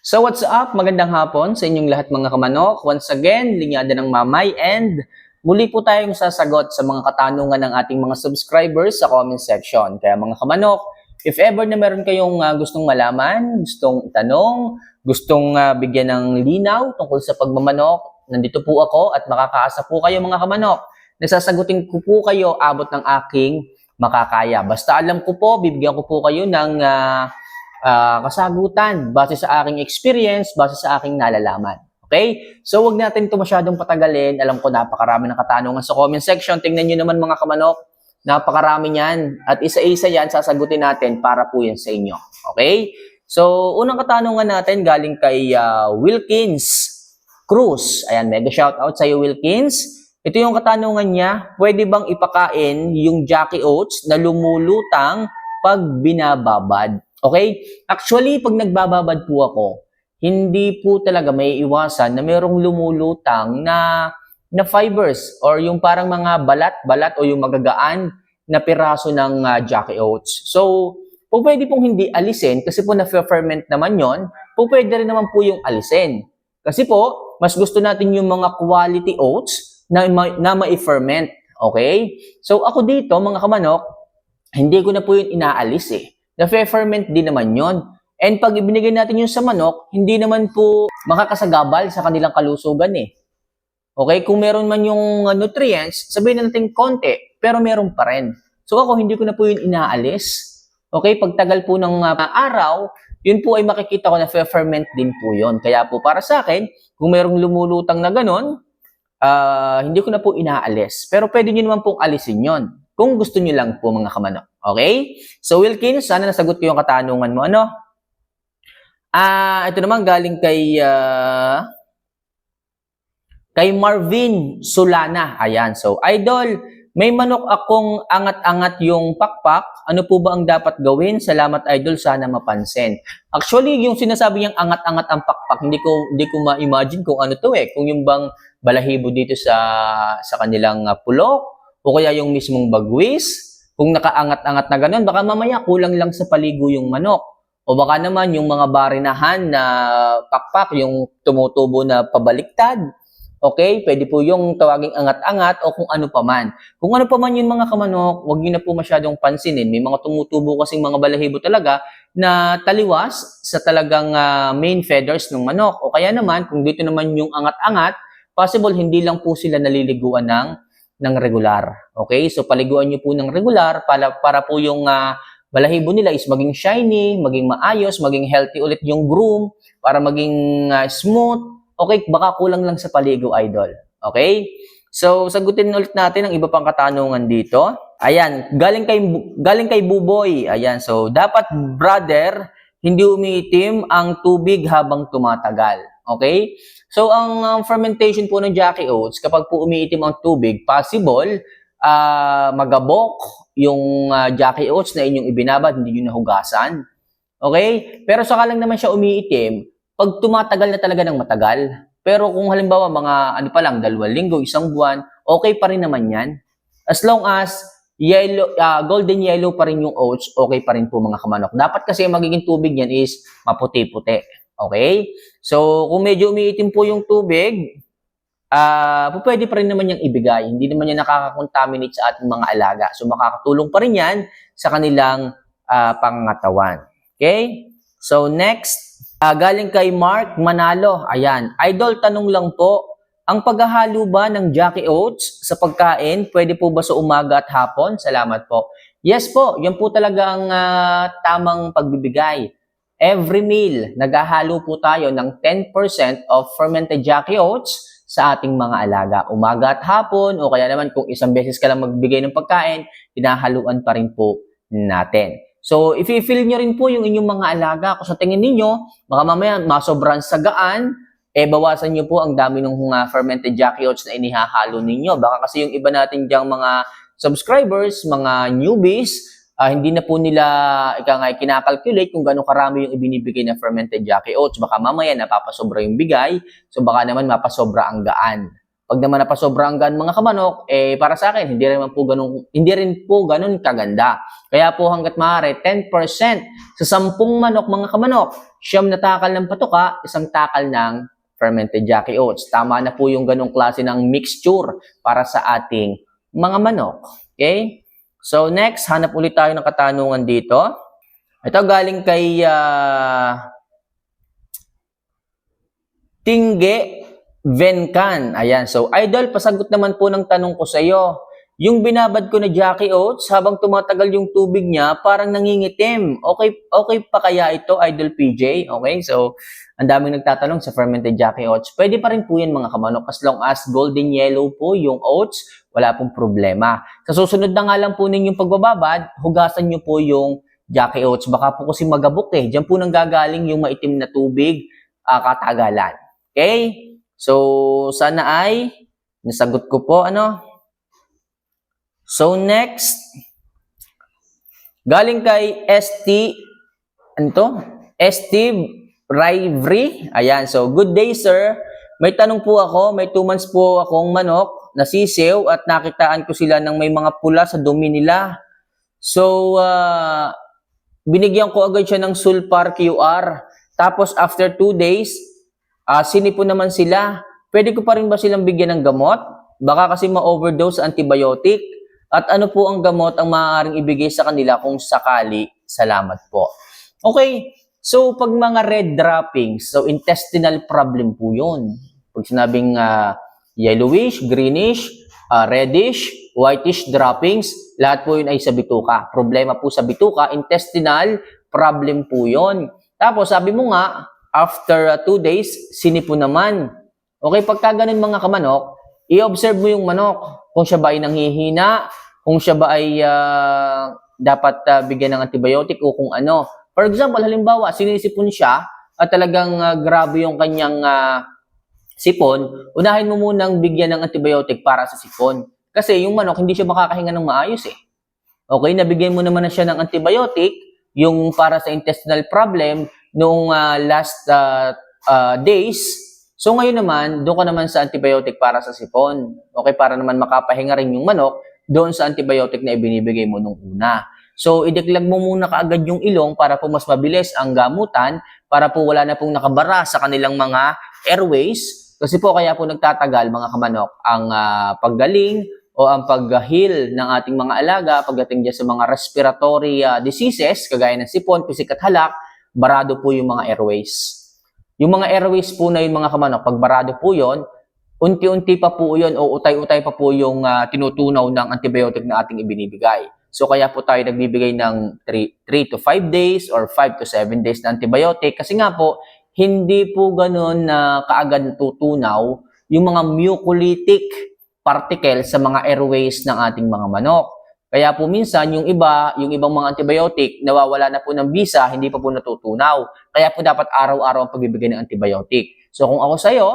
So what's up? Magandang hapon sa inyong lahat mga kamanok. Once again, linyada ng mamay and muli po tayong sasagot sa mga katanungan ng ating mga subscribers sa comment section. Kaya mga kamanok, if ever na meron kayong ah, gustong malaman, gustong itanong, gustong ah, bigyan ng linaw tungkol sa pagmamanok, nandito po ako at makakaasa po kayo mga kamanok. Nasasagutin ko po kayo abot ng aking makakaya. Basta alam ko po, bibigyan ko po kayo ng ah, ah, kasagutan base sa aking experience, base sa aking nalalaman. Okay? So, wag natin ito masyadong patagalin. Alam ko, napakarami ng katanungan sa comment section. Tingnan nyo naman mga kamanok. Napakarami yan. At isa-isa yan, sasagutin natin para po yan sa inyo. Okay? So, unang katanungan natin galing kay ah, Wilkins Cruz. Ayan, mega shoutout sa iyo, Wilkins. Ito yung katanungan niya, pwede bang ipakain yung Jackie Oats na lumulutang pag binababad? Okay? Actually, pag nagbababad po ako, hindi po talaga may iwasan na mayroong lumulutang na na fibers or yung parang mga balat-balat o yung magagaan na piraso ng ah, Jackie Oats. So, po pwede pong hindi alisin kasi po na-ferment naman yon, po pwede rin naman po yung alisin. Kasi po, mas gusto natin yung mga quality oats na, ma- na ma-ferment. Okay? So, ako dito, mga kamanok, hindi ko na po yun inaalis eh. Na-ferment din naman yon. And pag ibinigay natin yun sa manok, hindi naman po makakasagabal sa kanilang kalusugan eh. Okay? Kung meron man yung uh, nutrients, sabihin na natin konti, pero meron pa rin. So ako, hindi ko na po yun inaalis. Okay? Pagtagal po ng uh, araw, yun po ay makikita ko na ferment din po yun. Kaya po para sa akin, kung merong lumulutang na ganon, ah, hindi ko na po inaalis. Pero pwede nyo naman pong alisin yon kung gusto nyo lang po mga kamanok. Okay? So Wilkins, sana nasagot ko yung katanungan mo. Ano? Ah, ito naman galing kay ah, kay Marvin Solana. Ayan. So, idol, may manok akong angat-angat yung pakpak. Ano po ba ang dapat gawin? Salamat, idol. Sana mapansin. Actually, yung sinasabi niyang angat-angat ang pakpak, hindi ko hindi ko ma-imagine kung ano to eh. Kung yung bang balahibo dito sa sa kanilang ah, pulok o kaya yung mismong bagwis. Kung nakaangat-angat na ganun, baka mamaya kulang lang sa paligo yung manok. O baka naman yung mga barinahan na pakpak, yung tumutubo na pabaliktad. Okay? Pwede po yung tawaging angat-angat o kung ano pa man. Kung ano pa man yun mga kamanok, huwag nyo na po masyadong pansinin. May mga tumutubo kasing mga balahibo talaga na taliwas sa talagang ah, main feathers ng manok. O kaya naman, kung dito naman yung angat-angat, possible hindi lang po sila naliliguan ng ng regular. Okay? So paliguan niyo po ng regular para para po yung ah, balahibo nila is maging shiny, maging maayos, maging healthy ulit yung groom para maging ah, smooth. Okay, baka kulang lang sa paligo, idol. Okay? So sagutin ulit natin ang iba pang katanungan dito. Ayan, galing kay galing kay Buboy. Ayan, so dapat brother hindi umiitim ang tubig habang tumatagal. Okay? So, ang um, fermentation po ng Jackie Oats, kapag po umiitim ang tubig, possible ah, magabok yung ah, Jackie Oats na inyong ibinabad, hindi nyo nahugasan. Okay? Pero saka lang naman siya umiitim pag tumatagal na talaga ng matagal. Pero kung halimbawa mga ano pa lang, dalawang linggo, isang buwan, okay pa rin naman yan. As long as yellow, ah, golden yellow pa rin yung oats, okay pa rin po mga kamanok. Dapat kasi magiging tubig niyan is maputi-puti. Okay? So, kung medyo umiitim po yung tubig, po pwede pa rin naman niyang ibigay. Hindi naman niya nakaka-contaminate sa ating mga alaga. So, makakatulong pa rin yan sa kanilang ah, pangatawan. Okay? So, next, ah, galing kay Mark Manalo. Ayan. Idol, tanong lang po, ang paghahalo ba ng Jackie Oats sa pagkain, pwede po ba sa umaga at hapon? Salamat po. Yes po, yan po talaga ang ah, tamang pagbibigay. Every meal, naghahalo po tayo ng 10% of fermented Jackie Oats sa ating mga alaga. Umaga at hapon, o kaya naman kung isang beses ka lang magbigay ng pagkain, hinahaluan pa rin po natin. So, if i-feel nyo rin po yung inyong mga alaga, kung sa tingin ninyo, baka mamaya masobrang sagaan, eh bawasan nyo po ang dami ng uh, fermented Jackie Oats na inihahalo ninyo. Baka kasi yung iba natin diyang mga subscribers, mga newbies, ah, hindi na po nila ika nga kinakalculate kung gaano karami yung ibinibigay na fermented Jackie Oats. Baka mamaya napapasobra yung bigay, so baka naman mapasobra ang gaan. Pag naman napasobra ang gan mga kamanok, eh para sa akin, hindi rin po ganun, hindi rin po ganun kaganda. Kaya po hanggat maaari, 10% sa 10 manok mga kamanok, siyam na takal ng patuka, isang takal ng fermented Jackie Oats. Tama na po yung ganung klase ng mixture para sa ating mga manok. Okay? So next, hanap ulit tayo ng katanungan dito. Ito galing kay ah, Tingge Venkan. Ayan. So, Idol, pasagot naman po ng tanong ko sa iyo. Yung binabad ko na Jackie Oats, habang tumatagal yung tubig niya, parang nangingitim. Okay, okay pa kaya ito, Idol PJ? Okay, so, ang daming nagtatanong sa fermented Jackie Oats. Pwede pa rin po yan mga kamanok as long as golden yellow po yung oats, wala pong problema. Sa susunod na nga lang po ninyong pagbababad, hugasan nyo po yung Jackie Oats. Baka po kasi magabok eh. Diyan po nang gagaling yung maitim na tubig, ah, katagalan. Okay? So, sana ay nasagot ko po, ano? So, next, galing kay ST, ano? ST Rivalry. Ayan, so, good day, sir. May tanong po ako, may two months po akong manok, nasisiw, at nakitaan ko sila ng may mga pula sa dumi nila. So, ah, binigyan ko agad siya ng Sulpar QR. Tapos, after two days, Ah, sinipo naman sila. Pwede ko pa rin ba silang bigyan ng gamot? Baka kasi ma-overdose antibiotic. At ano po ang gamot ang maaaring ibigay sa kanila kung sakali? Salamat po. Okay, so pag mga red droppings, so intestinal problem po yun. Pag sinabing ah, yellowish, greenish, ah, reddish, whitish droppings, lahat po yun ay sa bituka. Problema po sa bituka, intestinal problem po yun. Tapos sabi mo nga, after uh, two days, sinipo naman. Okay, pagka ganun mga kamanok, i-observe mo yung manok. Kung siya ba ay nanghihina, kung siya ba ay ah, dapat ah, bigyan ng antibiotic o kung ano. For example, halimbawa, sinisipon siya at talagang ah, grabe yung kanyang ah, sipon, unahin mo munang bigyan ng antibiotic para sa sipon. Kasi yung manok, hindi siya makakahinga ng maayos eh. Okay, nabigyan mo naman na siya ng antibiotic, yung para sa intestinal problem, noong ah, last ah, ah, days. So ngayon naman, doon ka naman sa antibiotic para sa sipon. Okay, para naman makapahinga rin yung manok doon sa antibiotic na ibinibigay mo nung una. So ideklag mo muna kaagad yung ilong para po mas mabilis ang gamutan para po wala na pong nakabara sa kanilang mga airways. Kasi po kaya po nagtatagal mga kamanok ang ah, paggaling o ang pag-heal ng ating mga alaga pagdating dyan sa mga respiratory ah, diseases kagaya ng sipon, pisik at halak, barado po yung mga airways. Yung mga airways po na yung mga kamanok, pag barado po yon, unti-unti pa po yun o utay-utay pa po yung ah, tinutunaw ng antibiotic na ating ibinibigay. So kaya po tayo nagbibigay ng 3, 3 to 5 days or 5 to 7 days na antibiotic kasi nga po hindi po ganun na kaagad natutunaw yung mga mucolytic particles sa mga airways ng ating mga manok. Kaya po minsan yung iba, yung ibang mga antibiotic, nawawala na po ng visa, hindi pa po natutunaw. Kaya po dapat araw-araw ang pagbibigay ng antibiotic. So kung ako sa'yo,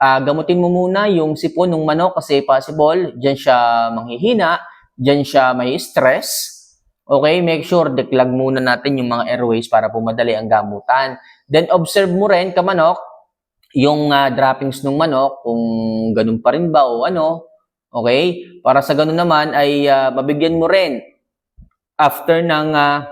ah, gamutin mo muna yung sipon ng manok kasi possible, dyan siya manghihina, dyan siya may stress. Okay, make sure deklag muna natin yung mga airways para po madali ang gamutan. Then observe mo rin kamanok yung ah, droppings ng manok kung ganun pa rin ba o ano. Okay? Para sa ganun naman ay ah, mabigyan mo rin after ng ah,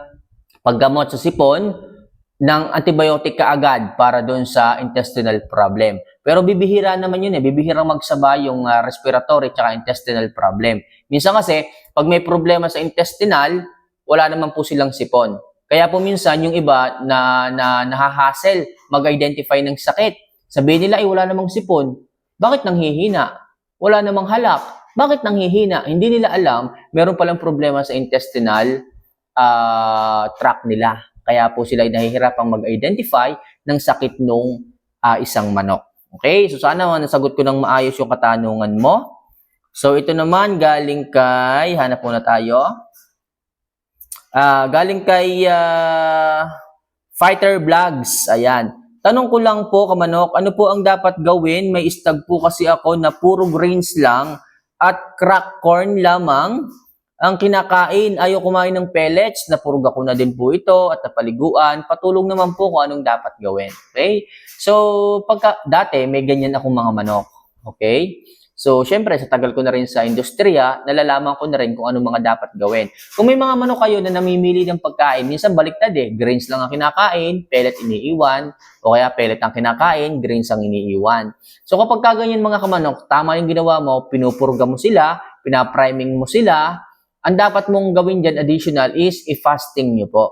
paggamot sa sipon ng antibiotic kaagad para doon sa intestinal problem. Pero bibihira naman yun eh. Bibihirang magsabay yung ah, respiratory at intestinal problem. Minsan kasi, pag may problema sa intestinal, wala naman po silang sipon. Kaya po minsan yung iba na, na nahahassle mag-identify ng sakit. Sabihin nila, ay wala namang sipon. Bakit nanghihina? Wala namang halak. Bakit nanghihina? Hindi nila alam, meron palang problema sa intestinal ah, tract nila. Kaya po sila ay nahihirapang mag-identify ng sakit nung ah, isang manok. Okay? So sana nasagot ko ng maayos yung katanungan mo. So ito naman galing kay, hanap muna tayo. Ah, galing kay ah, Fighter Vlogs. Ayan. Tanong ko lang po, kamanok, ano po ang dapat gawin? May istag po kasi ako na puro grains lang at crack corn lamang ang kinakain. Ayaw kumain ng pellets, napurga ko na din po ito at napaliguan. Patulong naman po kung anong dapat gawin. Okay? So, pagka, dati may ganyan akong mga manok. Okay? So, syempre, sa tagal ko na rin sa industriya, nalalaman ko na rin kung ano mga dapat gawin. Kung may mga manok kayo na namimili ng pagkain, minsan baliktad eh, grains lang ang kinakain, pellet iniiwan, o kaya pellet ang kinakain, grains ang iniiwan. So, kapag kaganyan mga kamanok, tama yung ginawa mo, pinupurga mo sila, pinapriming mo sila, ang dapat mong gawin dyan additional is i-fasting nyo po.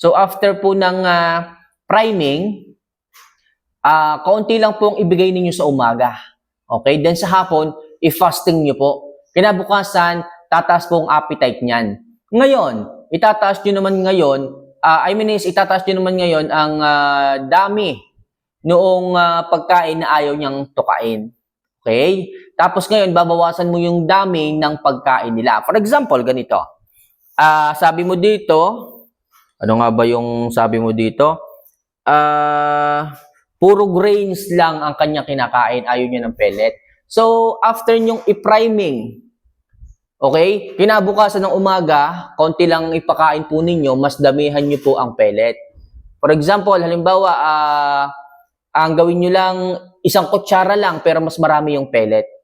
So, after po ng ah, priming, ah kaunti lang pong ibigay ninyo sa umaga. Okay? Then sa hapon, i-fasting nyo po. Kinabukasan, tataas po ang appetite niyan. Ngayon, itataas nyo naman ngayon, ah, I mean is, itataas nyo naman ngayon ang ah, dami noong ah, pagkain na ayaw niyang tukain. Okay? Tapos ngayon, babawasan mo yung dami ng pagkain nila. For example, ganito. Ah, sabi mo dito, ano nga ba yung sabi mo dito? Ah, puro grains lang ang kanya kinakain, ayaw niya ng pellet. So, after nyong i-priming, okay, kinabukasan ng umaga, konti lang ipakain po ninyo, mas damihan nyo po ang pellet. For example, halimbawa, ah, ang gawin nyo lang, isang kutsara lang, pero mas marami yung pellet.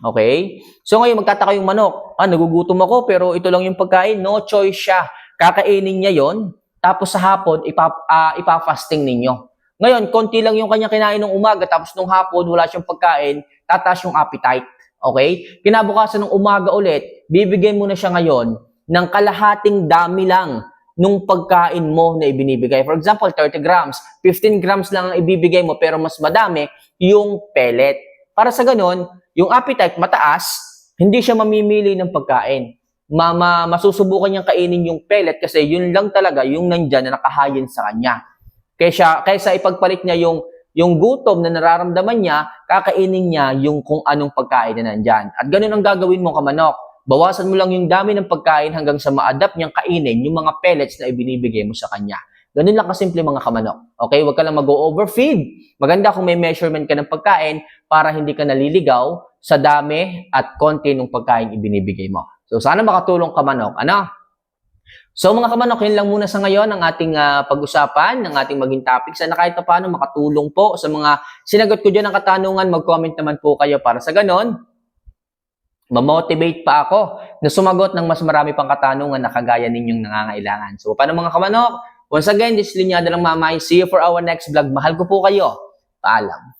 Okay? So ngayon, magtataka yung manok, ah, nagugutom ako, pero ito lang yung pagkain, no choice siya. Kakainin niya yon tapos sa hapon, ipa, ah, ipa-fasting ninyo. Ngayon, konti lang yung kanya kinain ng umaga, tapos nung hapon, wala siyang pagkain, tataas yung appetite. Okay? Kinabukasan ng umaga ulit, bibigyan mo na siya ngayon ng kalahating dami lang nung pagkain mo na ibinibigay. For example, 30 grams. 15 grams lang ang ibibigay mo, pero mas madami yung pellet. Para sa ganun, yung appetite mataas, hindi siya mamimili ng pagkain. Mama, masusubukan niyang kainin yung pellet kasi yun lang talaga yung nandyan na nakahayin sa kanya. Kaysa, kaysa ipagpalit niya yung, yung gutom na nararamdaman niya, kakainin niya yung kung anong pagkain na nandyan. At ganun ang gagawin mo kamanok. Bawasan mo lang yung dami ng pagkain hanggang sa ma-adapt niyang kainin yung mga pellets na ibinibigay mo sa kanya. Ganun lang kasimple mga kamanok. Okay? Huwag ka lang mag-overfeed. Maganda kung may measurement ka ng pagkain para hindi ka naliligaw sa dami at konti ng pagkain ibinibigay mo. So, sana makatulong ka manok. Ano? So, mga kamanok, yun lang muna sa ngayon ang ating ah, pag-usapan, ng ating maging topic. Sana kahit pa paano makatulong po sa mga sinagot ko dyan ng katanungan, mag-comment naman po kayo para sa ganon. Mamotivate pa ako na sumagot ng mas marami pang katanungan na kagaya ninyong nangangailangan. So, paano mga kamanok? Once again, this is Linyada lang Mamay. See you for our next vlog. Mahal ko po kayo. Paalam.